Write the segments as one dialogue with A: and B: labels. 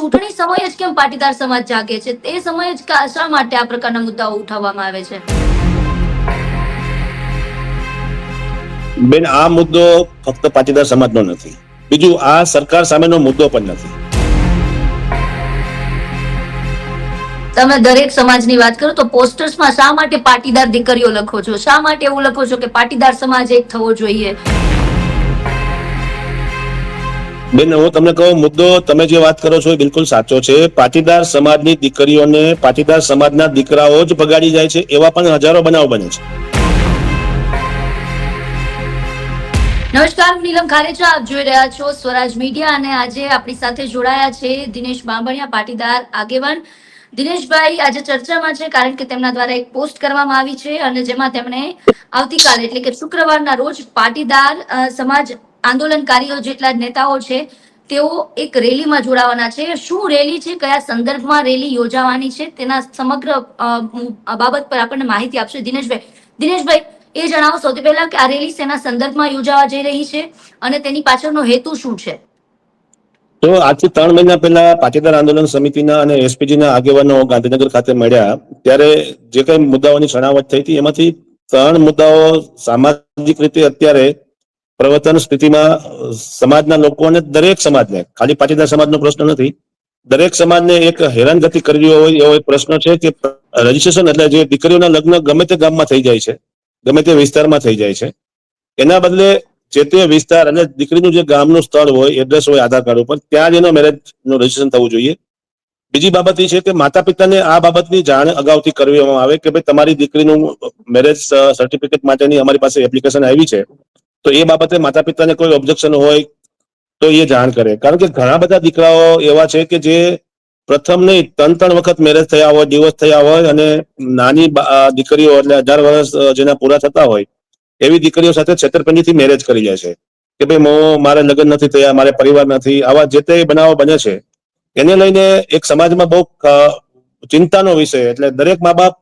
A: ચૂંટણી સમયે જ કેમ પાટીદાર સમાજ જાગે છે? તે સમયે જ શા માટે આ પ્રકારના મુદ્દાઓ ઉઠાવવામાં આવે છે?
B: બેન આ મુદ્દો ફક્ત પાટીદાર સમાજનો નથી. બીજું આ સરકાર સામેનો મુદ્દો પણ નથી.
A: તમે દરેક સમાજની વાત કરો તો પોસ્ટર્સમાં શા માટે પાટીદાર દીકરીઓ લખો છો? શા માટે એવું લખો છો કે પાટીદાર સમાજ એક થવો જોઈએ?
B: બેન, હું તમને કહું, મુદ્દો તમે જે વાત કરો છો એ બિલકુલ સાચો છે. પાટીદાર સમાજની દીકરીઓને પાટીદાર સમાજના દીકરાઓ જ ભગાડી જાય છે, એવા પણ હજારો બનાવ બને છે.
A: નમસ્કાર, હું નીલમ ખારેચા, આપ જોઈ રહ્યા છો સ્વરાજ મીડિયા અને આજે આપણી સાથે જોડાયા છે દિનેશ બાંભણિયા, પાટીદાર આગેવાન. દિનેશભાઈ, આજે ચર્ચામાં છે કારણ કે તેમના દ્વારા એક પોસ્ટ કરવામાં આવી છે અને જેમાં તેમણે આવતીકાલે એટલે કે શુક્રવારના રોજ પાટીદાર સમાજ આંદોલનકારીઓ જેટલા નેતાઓ છે, તેઓ એક રેલીમાં જોડાવાના છે. શું રેલી છે, કયા સંદર્ભમાં રેલી યોજાવાની છે, તેના સમગ્ર બાબત પર આપણને માહિતી આપશે દિનેશભાઈ. દિનેશભાઈ, એ જણાવો સૌથી પહેલા કે આ રેલી સેના સંદર્ભમાં યોજાવા જઈ રહી છે અને તેની પાછળનો હેતુ શું છે?
B: તો આજથી ત્રણ મહિના પહેલા પાટીદાર આંદોલન સમિતિના અને એસપીજીના આગેવાનો ગાંધીનગર ખાતે મળ્યા. ત્યારે જે કઈ મુદ્દાઓની છણાવટ થઈ હતી, એમાંથી ત્રણ મુદ્દાઓ સામાજિક રીતે અત્યારે પ્રવર્તન સ્થિતિમાં સમાજના લોકો અને દરેક સમાજને, ખાલી પાટીદાર સમાજનો પ્રશ્ન નથી, દરેક સમાજને એક હેરાનગતિ કરવી હોય એવો એક પ્રશ્ન છે કે રજીસ્ટ્રેશન એટલે જે દીકરીઓના લગ્ન ગમે તે ગામમાં થઈ જાય છે, ગમે તે વિસ્તારમાં થઈ જાય છે, એના બદલે જે તે વિસ્તાર અને દીકરીનું જે ગામનું સ્થળ હોય, એડ્રેસ હોય, આધાર કાર્ડ ઉપર, ત્યાં જ એનો મેરેજનું રજીસ્ટ્રેશન થવું જોઈએ. બીજી બાબત એ છે કે માતા પિતાને આ બાબતની જાણ અગાઉથી કરવામાં આવે કે ભાઈ તમારી દીકરીનું મેરેજ સર્ટિફિકેટ માટેની અમારી પાસે એપ્લિકેશન આવી છે. તો એ બાબતે માતા પિતાને કોઈ ઓબ્જેક્શન હોય તો એ જાણ કરે. કારણ કે ઘણા બધા દીકરાઓ એવા છે કે જે પ્રથમ નહીં, ત્રણ ત્રણ વખત મેરેજ થયા હોય ડિવોર્સ થયા હોય અને નાની દીકરીઓ એટલે અઢાર વર્ષ જેના પૂરા થતા હોય, એવી દીકરીઓ સાથે છેતરપિંડીથી મેરેજ કરી જાય છે. કે ભાઈ મો, મારે લગ્ન નથી થયા, મારે પરિવાર નથી, આવા જે તે બનાવો બને છે. એને લઈને એક સમાજમાં બહુ ચિંતાનો વિષય, એટલે દરેક મા બાપ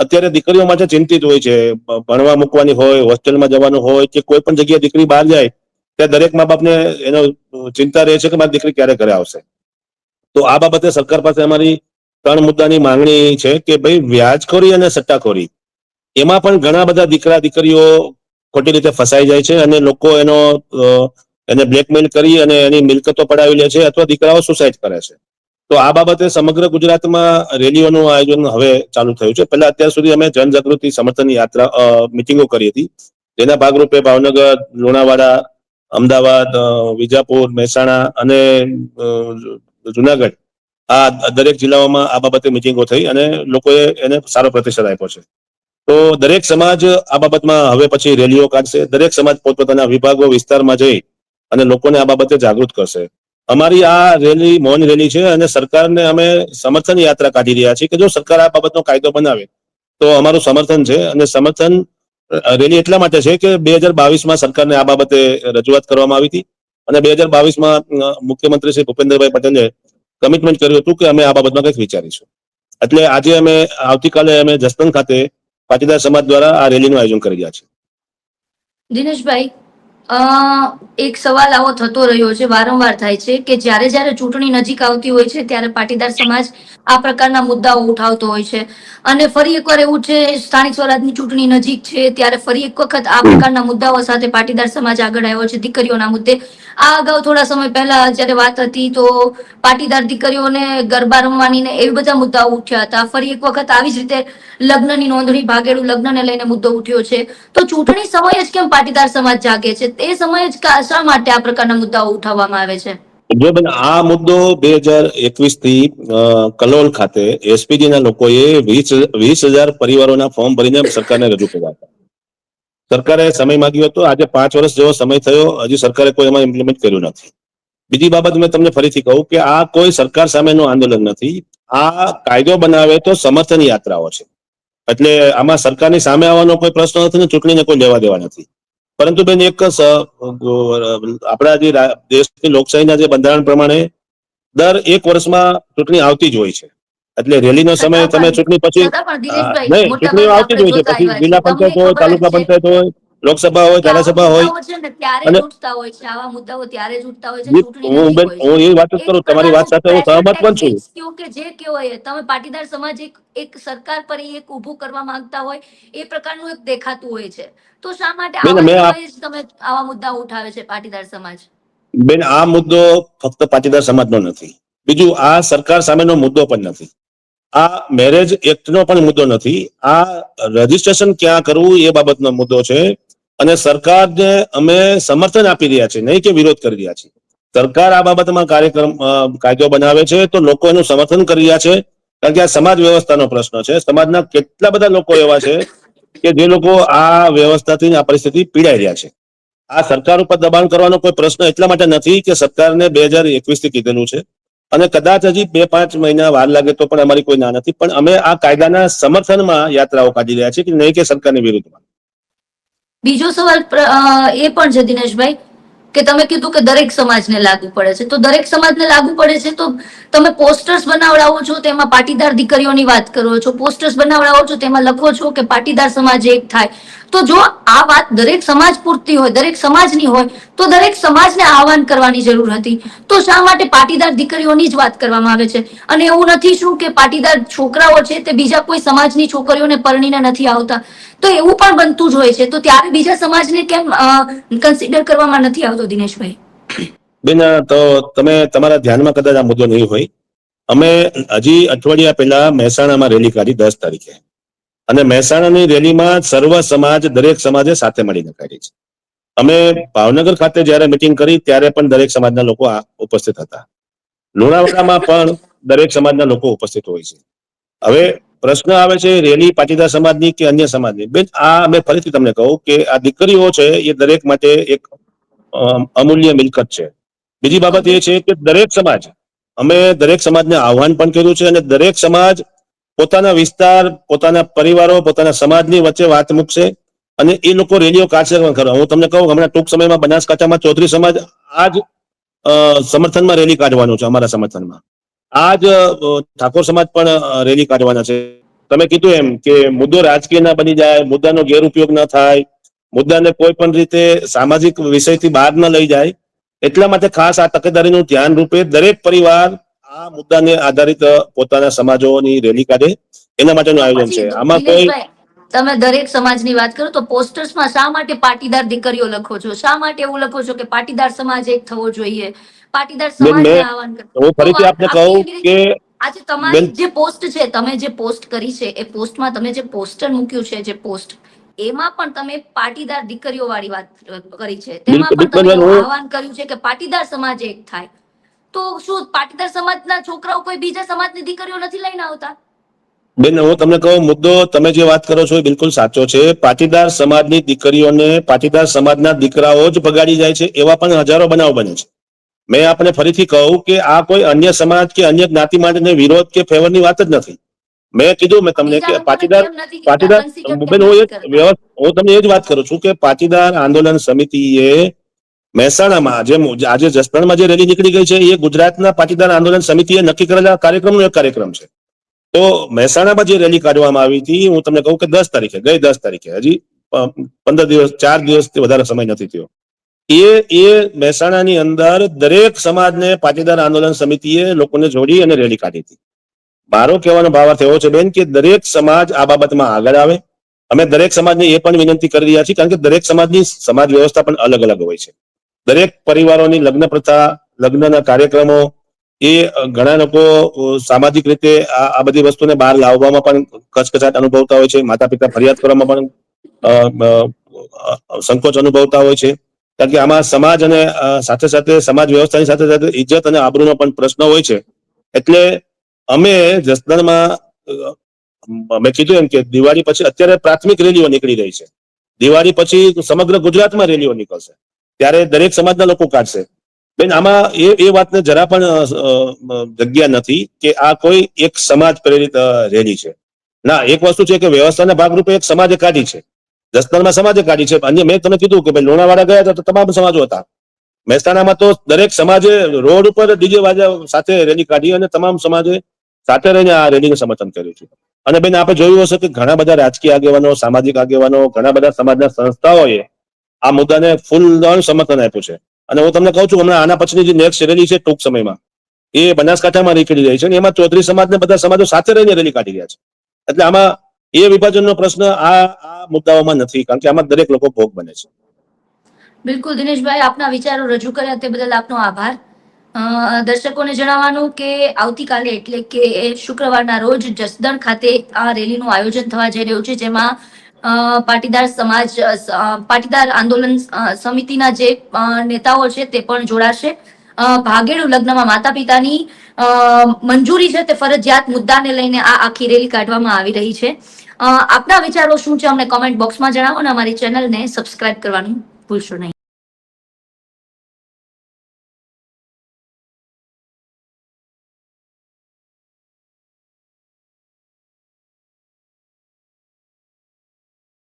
B: અત્યારે દીકરીઓ માટે ચિંતિત હોય છે ભણવા મૂકવાની હોય, હોસ્ટેલમાં જવાનું હોય કે કોઈ પણ જગ્યાએ દીકરી બહાર જાય ત્યાં દરેક મા બાપને એનો ચિંતા રહે છે કે મારી દીકરી ક્યારે ઘરે આવશે. તો આ બાબતે સરકાર પાસે અમારી ત્રણ મુદ્દાની માંગણી છે કે ભાઈ વ્યાજખોરી અને સટ્ટાખોરી. એમાં પણ ઘણા બધા દીકરા દીકરીઓ ખોટી રીતે ફસાઈ જાય છે અને લોકો એનો એને બ્લેકમેલ કરી અને એની મિલકતો પડાવી લે છે અથવા દીકરાઓ સુસાઇડ કરે છે. તો આ બાબતે સમગ્ર ગુજરાતમાં રેલીઓનું આયોજન હવે ચાલુ થયું છે. પહેલા અત્યાર સુધી અમે જનજાગૃતિ સમર્થન યાત્રા મિટિંગો કરી હતી. જેના ભાગરૂપે ભાવનગર, લુણાવાડા, અમદાવાદ વિજાપુર, મહેસાણા અને જુનાગઢ આ દરેક જિલ્લાઓમાં આ બાબતે મિટિંગો થઈ અને લોકોએ એને સારો પ્રતિસાદ આપ્યો છે. તો દરેક સમાજ આ બાબતમાં હવે પછી રેલીઓ કાઢશે. દરેક સમાજ પોતપોતાના વિભાગો વિસ્તારમાં જઈ અને લોકોને આ બાબતે જાગૃત કરશે. અમારી આ રેલી મૌન રેલી છે અને સરકારને અમે સમર્થન યાત્રા કાઢી રહ્યા છીએ કે જો સરકાર આ બાબતનો કાયદો બનાવે, તો અમારું સમર્થન છે અને સમર્થન રેલી એટલા માટે છે કે બે હજાર બાવીસમાં સરકારને આ બાબતે રજૂઆત કરવામાં આવી હતી અને બે હજાર બાવીસમાં મુખ્યમંત્રી શ્રી ભૂપેન્દ્રભાઈ પટેલે કમિટમેન્ટ કર્યું હતું કે અમે આ બાબતમાં કંઈક વિચારીશું. એટલે આજે અમે આવતીકાલે અમે જસદણ ખાતે પાટીદાર સમાજ દ્વારા આ રેલીનું આયોજન કરી રહ્યા છે
A: દિનેશભાઈ એક સવાલ આવો થતો રહ્યો છે, વારંવાર થાય છે કે જ્યારે જ્યારે ચૂંટણી નજીક આવતી હોય છે, ત્યારે પાટીદાર સમાજ આ પ્રકારના મુદ્દાઓ ઉઠાવતો હોય છે. અને ફરી એકવાર એવું છે, સ્થાનિક સ્વરાજની ચૂંટણી નજીક છે, ત્યારે ફરી એક વખત આ પ્રકારના મુદ્દાઓ સાથે પાટીદાર સમાજ આગળ આવ્યો છે, દીકરીઓના મુદ્દે. આ અગાઉ થોડા સમય પહેલા જ્યારે વાત હતી, તો પાટીદાર દીકરીઓને ગરબા રમવાની ને એવી બધા મુદ્દાઓ ઉઠ્યા હતા. ફરી એક વખત આવી જ રીતે લગ્નની નોંધણી, ભાગેડું લગ્નને લઈને મુદ્દો ઉઠ્યો છે. તો ચૂંટણી સમયે જ કેમ પાટીદાર સમાજ જાગે છે? તે સમયે જ શા માટે આ પ્રકારના મુદ્દાઓ ઉઠાવવામાં આવે છે?
B: બેન, આ મુદ્દો બે હજાર એકવીસથી કલોલ ખાતે એસપીજી ના લોકોએ વીસ વીસ હજાર પરિવારોના ફોર્મ ભરીને સરકારને રજૂ કર્યા હતા. સરકારે સમય માંગ્યો હતો. આજે પાંચ વર્ષ જેવો સમય થયો. હજી સરકારે કોઈ એમાં ઇમ્પ્લિમેન્ટ કર્યું નથી. બીજી બાબત મેં તમને ફરીથી કહું કે આ કોઈ સરકાર સામેનું આંદોલન નથી. આ કાયદો બનાવે તો સમર્થન યાત્રાઓ છે. એટલે આમાં સરકારની સામે આવવાનો કોઈ પ્રશ્ન નથી ને ચૂંટણીને કોઈ લેવા દેવા નથી. પરંતુ બેન એક આપણા જે દેશની લોકશાહીના જે બંધારણ પ્રમાણે દર એક વર્ષમાં ચૂંટણી આવતી જ હોય છે એટલે રેલીનો સમય તમે ચૂંટણી પછી નહીં ચૂંટણીઓ આવતી જ હોય છે પછી જિલ્લા પંચાયત હોય તાલુકા. પંચાયત હોય લોકસભા હોય ધારાસભા હોય અને-
A: હોય છે આવા મુદ્દાઓ ત્યારે જ ઉઠતા હોય છે
B: હું બેન એ વાત જ કરું તમારી વાત સાથે હું સહમત પણ છું.
A: કયો કે જે કયો હોય તમે પાટીદાર સમાજ એક એક સરકાર પર એક ઊભું કરવા માંગતા હોય એ પ્રકારનું એક દેખાતું હોય છે. તો શા માટે તમે આવા મુદ્દા ઉઠાવે છે પાટીદાર સમાજ?
B: બેન આ મુદ્દો ફક્ત પાટીદાર સમાજનો નથી. બીજું આ સરકાર સામેનો મુદ્દો પણ નથી. આ મેરેજ એક્ટનો પણ મુદ્દો નથી. આ રજીસ્ટ્રેશન ક્યાં કરવું એ બાબતનો મુદ્દો છે. અને સરકારને અમે સમર્થન આપી રહ્યા છીએ, નહીં કે વિરોધ કરી રહ્યા છીએ. સરકાર આ બાબતમાં કાર્યક્રમ કાયદો બનાવે છે તો લોકો એનું સમર્થન કરી રહ્યા છે. કારણ કે આ સમાજ વ્યવસ્થાનો પ્રશ્ન છે. સમાજના કેટલા બધા લોકો એવા છે કે જે લોકો આ વ્યવસ્થાથી, આ પરિસ્થિતિ પીડાઈ રહ્યા છે. આ સરકાર ઉપર દબાણ કરવાનો કોઈ પ્રશ્ન એટલા માટે નથી કે સરકારને બે હજાર એકવીસથી કીધેલું છે. અને કદાચ હજી બે પાંચ મહિના વાર લાગે તો પણ અમારી કોઈ ના નથી. પણ અમે આ કાયદાના સમર્થનમાં યાત્રાઓ કાઢી રહ્યા છીએ કે નહીં કે સરકારની વિરુદ્ધમાં.
A: બીજો સવાલ એ પણ છે દિનેશભાઈ, કે તમે કીધું કે દરેક સમાજને લાગુ પડે છે. તો દરેક સમાજને લાગુ પડે છે તો તમે પોસ્ટર્સ બનાવડાવો છો, તેમાં પાટીદાર દીકરીઓની વાત કરો છો પોસ્ટર્સ બનાવડાવો છો, તેમાં લખો છો કે પાટીદાર સમાજ એક થાય. તો જો આ વાત દરેક સમાજ પૂરતી હોય, દરેક સમાજની હોય, તો દરેક સમાજને આહવાન કરવાની જરૂર હતી. તો શા માટે પાટીદાર દીકરીઓની જ વાત કરવામાં આવે છે? અને એવું નથી શું કે પાટીદાર છોકરાઓ છે તે બીજા કોઈ સમાજની છોકરીઓને પરણીને નથી આવતા? તો એવું પણ બનતું જ હોય છે. તો ત્યારે બીજા સમાજને કેમ કન્સિડર કરવામાં નથી આવતો દિનેશભાઈ?
B: બેન, તો તમે તમારા ધ્યાનમાં કદાચ આ મુદ્દો નહીં હોય. અમે હજી અઠવાડિયા પહેલા મહેસાણામાં રેલી કાઢી દસ તારીખે. અને મહેસાણાની રેલીમાં સર્વ સમાજ દરેક સમાજે સાથે મળીને કાઢી છે. અમે ભાવનગર ખાતે જ્યારે મિટિંગ કરી ત્યારે પણ દરેક સમાજના લોકો ઉપસ્થિત હતા. લુણાવાડામાં પણ દરેક સમાજના લોકો ઉપસ્થિત હોય છે. હવે પ્રશ્ન આવે છે રેલી પાટીદાર સમાજની કે અન્ય સમાજની? બેન આ અમે ફરીથી તમને કહું કે આ દીકરીઓ છે એ દરેક માટે એક અમ, અમૂલ્ય મિલકત છે. બીજી બાબત એ છે કે દરેક સમાજ અમે દરેક સમાજને આહવાન પણ કર્યું છે અને દરેક સમાજ પોતાના વિસ્તાર, પોતાના પરિવારો, પોતાના સમાજની વચ્ચે વાત મૂકશે અને એ લોકો રેલીઓ કાઢશે ખરા. હું તમને કહું, હમણાં ટૂંક સમયમાં બનાસકાંઠામાં ચૌધરી સમાજ આજ સમર્થનમાં રેલી કાઢવાનો છે, અમારા સમર્થનમાં. આજ ઠાકોર સમાજ પણ રેલી કાઢવાના છે. તમે કીધું એમ કે મુદ્દો રાજકીય ના બની જાય, મુદ્દાનો ગેરઉપયોગ ન થાય, મુદ્દાને કોઈ પણ રીતે સામાજિક વિષયથી બહાર ન લઈ જાય, એટલા માટે ખાસ આ તકેદારીનું ધ્યાન રૂપે દરેક પરિવાર આ મુદ્દાને આધારિત પોતાના સમાજોની રેલી કાઢે એના માટેનું આયોજન છે. આમાં કોઈ
A: તમે દરેક સમાજની વાત કરો તો પોસ્ટર્સમાં શા માટે પાટીદાર દીકરીઓ લખો છો? શા માટે એવું લખો છો કે પાટીદાર સમાજ એક થવો જોઈએ? પાટીદાર
B: સમાજ
A: આહવાન કરો.
B: હું ફરીથી આપને કહું કે
A: આજે તમારી જે પોસ્ટ છે તમે જે પોસ્ટ કરી છે એ પોસ્ટમાં તમે જે પોસ્ટર મૂક્યું છે જે પોસ્ટ એમાં પણ તમે પાટીદાર દીકરીઓ વાળી વાત કરી છે. તેમાં પણ તમે આહવાન કર્યું છે કે પાટીદાર સમાજ એક થાય. તો શું પાટીદાર સમાજના છોકરાઓ કોઈ બીજા સમાજની દીકરીઓ નથી લઈને આવતા?
B: બેન હું તમને કહું મુદ્દો તમે જે વાત કરો છો એ બિલકુલ સાચો છે. પાટીદાર સમાજની દીકરીઓને પાટીદાર સમાજના દીકરાઓ જ ભગાડી જાય છે એવા પણ હજારો બનાવ બને છે. મેં આપને ફરીથી કહું કે આ કોઈ અન્ય સમાજ કે અન્ય જ્ઞાતિ માટેને વિરોધ કે ફેવરની વાત જ નથી. મેં કીધું મેં તમને કે પાટીદાર? પાટીદાર બેન હું એ હું તમને એ જ વાત કરું છું કે પાટીદાર આંદોલન સમિતિએ મહેસાણામાં જે આજે જસદણમાં જે રેલી નીકળી ગઈ છે, એ ગુજરાતના પાટીદાર આંદોલન સમિતિએ નક્કી કરેલા કાર્યક્રમનો એક કાર્યક્રમ છે. તો મહેસાણામાં જે રેલી કાઢવામાં આવી હતી, હું તમને કહું કે દસ તારીખે, ગઈ દસ તારીખે, હજી પંદર દિવસ, ચાર દિવસથી વધારે સમય નથી થયો. એ એ મહેસાણાની અંદર દરેક સમાજને પાટીદાર આંદોલન સમિતિએ લોકોને જોડી અને રેલી કાઢી હતી. મારો કહેવાનો ભાવાર્થ એવો છે બેન કે દરેક સમાજ આ બાબતમાં આગળ આવે. અમે દરેક સમાજને એ પણ વિનંતી કરી રહ્યા છીએ કારણ કે દરેક સમાજની સમાજ વ્યવસ્થા પણ અલગ અલગ હોય છે. દરેક પરિવારોની લગ્ન પ્રથા, લગ્નના કાર્યક્રમો, એ ઘણા લોકો સામાજિક રીતે આ બધી વસ્તુને બહાર લાવવામાં પણ કચકચાટ અનુભવતા હોય છે. માતા પિતા ફરિયાદ કરવામાં પણ સંકોચ અનુભવતા હોય છે. કારણ કે આમાં સમાજ અને સાથે સાથે સમાજ વ્યવસ્થાની સાથે સાથે ઇજ્જત અને આબરૂનો પણ પ્રશ્ન હોય છે. એટલે અમે જસદણમાં મેં કીધું એમ કે દિવાળી પછી અત્યારે પ્રાથમિક રેલીઓ નીકળી રહી છે. દિવાળી પછી સમગ્ર ગુજરાતમાં રેલીઓ નીકળશે. ત્યારે દરેક સમાજના લોકો કાઢશે. બેન, આમાં એ એ વાતને જરા પણ જગ્યા નથી કે આ કોઈ એક સમાજ પ્રેરિત રેલી છે. ના, એક વસ્તુ છે કે વ્યવસ્થાના ભાગરૂપે એક સમાજે કાઢી છે. જસદણમાં સમાજે કાઢી છે. અન્ય, મેં તમને કીધું કે ભાઈ લોણાવાડા ગયા હતા તો તમામ સમાજો હતા. મહેસાણામાં તો દરેક સમાજે રોડ ઉપર ડીજે વાજા સાથે રેલી કાઢી અને તમામ સમાજે સાથે રહીને આ રેલીનું સમર્થન કર્યું છે. અને બેન આપણે જોયું હશે કે ઘણા બધા રાજકીય આગેવાનો, સામાજિક આગેવાનો, ઘણા બધા સમાજના સંસ્થાઓએ આ મુદ્દાને ફૂલ સમર્થન આપ્યું છે. અને હું તમને કહું છું, હમણાં આના પછીની જે નેક્સ્ટ રેલી છે ટૂંક સમયમાં, એ બનાસકાંઠામાં નીકળી રહી છે અને એમાં ચૌધરી સમાજને બધા સમાજો સાથે રહીને રેલી કાઢી રહ્યા છે. એટલે આમાં એ વિભાજનનો પ્રશ્ન આ આ મુદ્દાઓમાં નથી, કારણ કે આમાં દરેક લોકો ભોગ બને છે.
A: બિલકુલ, દિનેશભાઈ, આપના વિચારો રજૂ કર્યા તે બદલ આપનો આભાર. દર્શકોને જણાવવાનું કે આવતીકાલે એટલે કે શુક્રવારના રોજ જસદણ ખાતે આ રેલીનું આયોજન થવા જઈ રહ્યું છે, જેમાં પાટીદાર સમાજ પાટીદાર આંદોલન સમિતિના જે નેતાઓ છે તે પણ જોડાશે. ભાગેડુ લગ્નમાં માતા પિતાની મંજૂરી છે તે ફરજિયાત મુદ્દાને લઈને આ આખી રેલી કાઢવામાં આવી રહી છે. આપના વિચારો શું છે અમને કોમેન્ટ બોક્સમાં જણાવો અને અમારી ચેનલને સબસ્ક્રાઇબ કરવાનું ભૂલશો નહીં.